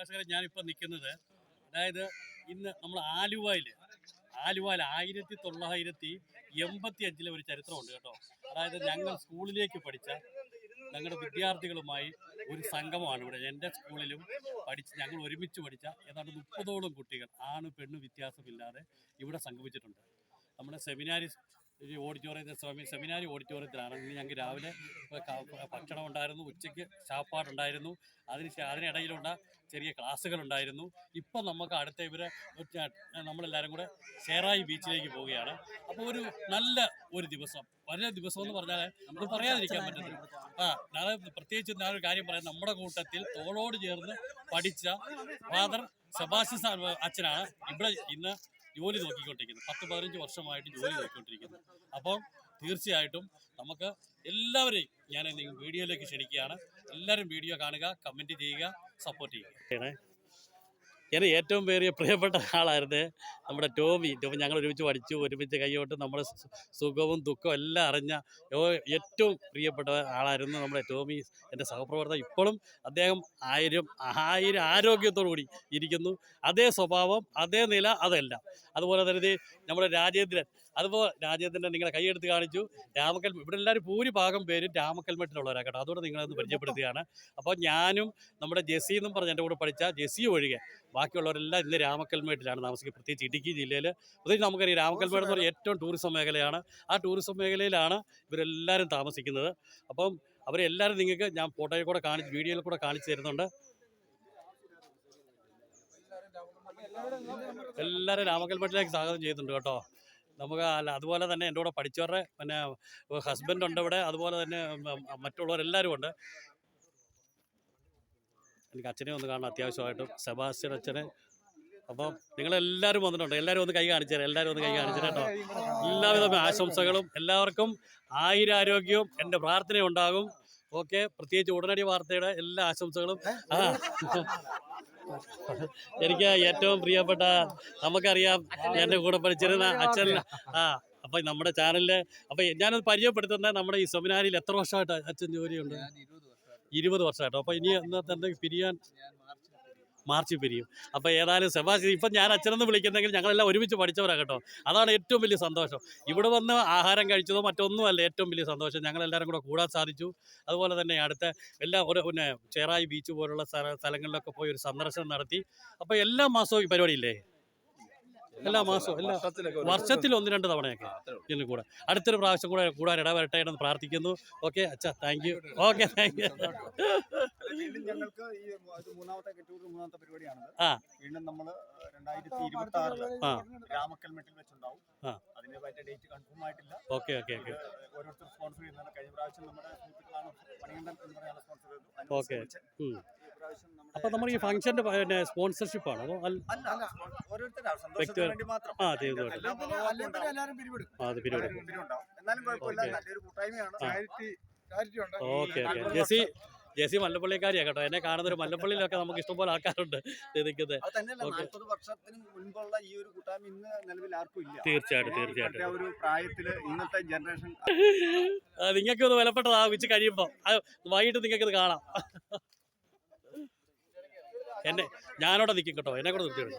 പ്രേക്ഷകരെ ഞാനിപ്പോൾ നിൽക്കുന്നത്. അതായത് ഇന്ന് നമ്മൾ ആലുവയിൽ ആലുവയിൽ ആയിരത്തി തൊള്ളായിരത്തി എൺപത്തി അഞ്ചിലെ ഒരു ചരിത്രമുണ്ട് കേട്ടോ. അതായത് ഞങ്ങൾ സ്കൂളിലേക്ക് പഠിച്ച ഞങ്ങളുടെ വിദ്യാർത്ഥികളുമായി ഒരു സംഗമമാണ് ഇവിടെ. എന്റെ സ്കൂളിലും പഠിച്ച് ഞങ്ങൾ ഒരുമിച്ച് പഠിച്ച ഏതാണ്ട് മുപ്പതോളം കുട്ടികൾ ആണ് പെണ്ണ് വ്യത്യാസമില്ലാതെ ഇവിടെ സംഗമിച്ചിട്ടുണ്ട്. നമ്മുടെ സെമിനാരി ഈ ഓഡിറ്റോറിയത്തിൽ സെമി സെമിനാരി ഓഡിറ്റോറിയത്തിലാണ് ഇന്ന് ഞങ്ങൾക്ക് രാവിലെ ഭക്ഷണം ഉണ്ടായിരുന്നു ഉച്ചയ്ക്ക് ചാപ്പാടുണ്ടായിരുന്നു അതിന് അതിനിടയിലുള്ള ചെറിയ ക്ലാസ്സുകൾ ഉണ്ടായിരുന്നു ഇപ്പം നമുക്ക് അടുത്ത ഇവരെ നമ്മളെല്ലാവരും കൂടെ ഷേറായി ബീച്ചിലേക്ക് പോവുകയാണ്. അപ്പോൾ ഒരു നല്ല ഒരു ദിവസം. വലിയ ദിവസം എന്ന് പറഞ്ഞാൽ നമുക്ക് പറയാതിരിക്കാൻ പറ്റുന്നത് ആ ഞാൻ പ്രത്യേകിച്ച് ഒരു കാര്യം പറയാം. നമ്മുടെ കൂട്ടത്തിൽ തോളോട് ചേർന്ന് പഠിച്ച ഫാദർ സെബാസ്റ്റ്യൻ അച്ഛനാണ്. ഇവിടെ ഇന്ന് ജോലി നോക്കിക്കൊണ്ടിരിക്കുന്നത് പത്ത് പതിനഞ്ച് വർഷമായിട്ട് ജോലി നോക്കിക്കൊണ്ടിരിക്കുന്നത് അപ്പോൾ തീർച്ചയായിട്ടും നമുക്ക് എല്ലാവരെയും ഞാൻ വീഡിയോയിലേക്ക് ക്ഷണിക്കുകയാണ്. എല്ലാവരും വീഡിയോ കാണുക കമന്റ് ചെയ്യുക സപ്പോർട്ട് ചെയ്യുക. ഞാൻ ഏറ്റവും പേരിയ പ്രിയപ്പെട്ട ആളായിരുന്നു നമ്മുടെ ടോമി. ടോമി ഞങ്ങൾ ഒരുമിച്ച് പഠിച്ചു ഒരുമിച്ച് കൈയോട്ട് നമ്മുടെ സുഖവും ദുഃഖവും എല്ലാം അറിഞ്ഞ ഏറ്റവും പ്രിയപ്പെട്ട ആളായിരുന്നു നമ്മുടെ ടോമി. എന്റെ സഹപ്രവർത്തകൻ ഇപ്പോഴും അദ്ദേഹം ആയിരം ആയിരം ആരോഗ്യത്തോടു കൂടി ഇരിക്കുന്നു. അതേ സ്വഭാവം അതേ നില അതെല്ലാം. അതുപോലെ തന്നെ നമ്മുടെ രാജേന്ദ്രൻ. അതുപോലെ രാജേന്ദ്രൻ നിങ്ങളെ കൈയെടുത്ത് കാണിച്ചു. രാമക്കൽ ഇവിടെ എല്ലാവരും ഭൂരിഭാഗം പേരും രാമക്കൽമേട്ടിലുള്ളവരാണ് കേട്ടോ. അതുകൊണ്ട് നിങ്ങളെ ഒന്ന് പരിചയപ്പെടുത്തുകയാണ്. അപ്പോൾ ഞാനും നമ്മുടെ ജെസ്സി എന്നും പറഞ്ഞ് എന്റെ കൂടെ പഠിച്ച ജെസ്സി ഒഴികെ. ബാക്കിയുള്ളവരെല്ലാം ഇന്ന് രാമക്കൽമേട്ടിലാണ് താമസിക്കുക. പ്രത്യേകിച്ച് ഇടുക്കി ജില്ലയിൽ. പ്രത്യേകിച്ച് നമുക്കറിയാം രാമക്കൽമേട് എന്ന് പറഞ്ഞാൽ ഏറ്റവും ടൂറിസം മേഖലയാണ്. ആ ടൂറിസം മേഖലയിലാണ് ഇവരെല്ലാവരും താമസിക്കുന്നത്. അപ്പം അവരെല്ലാവരും നിങ്ങൾക്ക് ഞാൻ ഫോട്ടോയിൽ കൂടെ കാണിച്ച് വീഡിയോയിൽ കൂടെ കാണിച്ചു തരുന്നുണ്ട്. എല്ലാവരും രാമക്കൽമേട്ടിലേക്ക് സ്വാഗതം ചെയ്യുന്നുണ്ട് കേട്ടോ. നമുക്ക് അല്ല അതുപോലെ തന്നെ എന്റെ കൂടെ പഠിച്ചവരുടെ പിന്നെ ഹസ്ബൻഡ് ഉണ്ട് ഇവിടെ. അതുപോലെ തന്നെ മറ്റുള്ളവരെല്ലാവരും ഉണ്ട്. എനിക്ക് അച്ഛനെ ഒന്ന് കാണണം അത്യാവശ്യമായിട്ടും. സെബാസ്റ്റ്യൻ അച്ഛനെ. അപ്പം നിങ്ങളെല്ലാവരും വന്നിട്ടുണ്ട്. എല്ലാവരും ഒന്ന് കൈ കാണിച്ചു തരാം എല്ലാവരും ഒന്ന് കൈ കാണിച്ചു കേട്ടോ. എല്ലാവിധ ആശംസകളും. എല്ലാവർക്കും ആയിരാരോഗ്യവും എന്റെ പ്രാർത്ഥന ഉണ്ടാകും. ഓക്കെ. പ്രത്യേകിച്ച് ഉടനടി വാർത്തയുടെ എല്ലാ ആശംസകളും. എനിക്ക് ഏറ്റവും പ്രിയപ്പെട്ട നമുക്കറിയാം എന്റെ കൂടെ പഠിച്ചിരുന്ന അച്ഛൻ. ആ. അപ്പൊ നമ്മുടെ ചാനലിൽ അപ്പൊ ഞാനത് പരിചയപ്പെടുത്തുന്ന നമ്മുടെ ഈ സെമിനാരിൽ എത്ര വർഷമായിട്ട് അച്ഛൻ ജോലിയുണ്ട്? ഇരുപത് വർഷമായിട്ടോ. അപ്പൊ ഇനി എന്നത്തെ എന്തെങ്കിലും പിരിയാൻ മാർച്ചിൽ പിരിയും. അപ്പൊ ഏതായാലും സെബാസ്റ്റ്യൻ ഇപ്പം ഞാൻ അച്ഛനെന്ന് വിളിക്കുന്നെങ്കിൽ ഞങ്ങളെല്ലാം ഒരുമിച്ച് പഠിച്ചവരാണ് കേട്ടോ. അതാണ് ഏറ്റവും വലിയ സന്തോഷം. ഇവിടെ വന്ന് ആഹാരം കഴിച്ചതോ മറ്റൊന്നുമല്ല ഏറ്റവും വലിയ സന്തോഷം. ഞങ്ങളെല്ലാവരും കൂടെ കൂടാൻ സാധിച്ചു. അതുപോലെ തന്നെ അടുത്ത എല്ലാ ഒരു പിന്നെ ചേറായി ബീച്ച് പോലുള്ള സ്ഥല സ്ഥലങ്ങളിലൊക്കെ പോയി ഒരു സന്ദർശനം നടത്തി. അപ്പോൾ എല്ലാ മാസവും ഈ പരിപാടി ഇല്ലേ എല്ലാ മാസവും എല്ലാ വർഷത്തിൽ ഒന്ന് രണ്ട് തവണയൊക്കെ ഇതിൽ കൂടെ. അടുത്തൊരു പ്രാവശ്യം കൂടെ കൂടാൻ ഇടവരട്ടെ എന്ന് പ്രാർത്ഥിക്കുന്നു. ഓക്കെ അച്ഛാ thank you okay thank you വീണ്ടും ഞങ്ങൾക്ക് ഈ മൂന്നാമത്തെ കെട്ടൂർ മൂന്നാമത്തെ പരിപാടിയാണ് ആ. വീണ്ടും നമ്മൾ രണ്ടായിരത്തി ഇരുപത്തി ആറിൽ ആ. രാമക്കൽമെട്ടിൽ വെച്ചുണ്ടാവും. ഡേറ്റ് കൺഫേം ആയിട്ടില്ല ഓക്കെ ഓക്കെ ഓക്കെ ഓരോരുത്തർ സ്പോൺസർ കഴിഞ്ഞ പ്രാവശ്യം നമ്മുടെ സുഹൃത്തുക്കളാണ് മണികണ്ഠൻ എന്ന് പറയുന്ന സ്പോൺസർ ചെയ്തു. ഓക്കെ. വിളിച്ച് നമ്മൾ ഈ ഫംഗ്ഷന്റെ അപ്പോൾ നമ്മുടെ ഈ ഫംഗ്ഷന്റെ പിന്നെ സ്പോൺസർഷിപ്പ് ആണ് അപ്പോൾ ആ തീർച്ചയായിട്ടും അത്. ഓക്കെ. നല്ലൊരു കൂട്ടായ്മയാണ്. ആ. ചാരിറ്റി ചാരിറ്റി ഉണ്ട്. ഓക്കെ ജെസി ജെസി മല്ലപ്പള്ളിക്കാരിയാ കേട്ടോ. എന്നെ കാണുന്ന ഒരു മല്ലപ്പള്ളിയിലൊക്കെ നമുക്ക് ഇഷ്ടംപോലെ ആൾക്കാരുണ്ട് നിൽക്കുന്നത്. അത് തന്നെയല്ല ഓക്കെ. നാൽപ്പത് വർഷത്തിന് മുൻപുള്ള ഈ ഒരു കൂട്ടായ്മ ഇന്ന് നിലവിൽ ആർക്കും ഇല്ല. തീർച്ചയായിട്ടും തീർച്ചയായിട്ടും. ആ ഒരു പ്രായത്തിൽ ഇന്നത്തെ ജനറേഷൻ നിങ്ങൾക്ക് ഒന്ന് വിലപ്പെട്ടതാ വെച്ച് കഴിയുമ്പോൾ വൈകിട്ട് നിങ്ങൾക്ക് ഇത് കാണാം. എന്നെ ഞാനവിടെ നിൽക്കും കേട്ടോ എന്നെ കൂടെ നിർത്തി.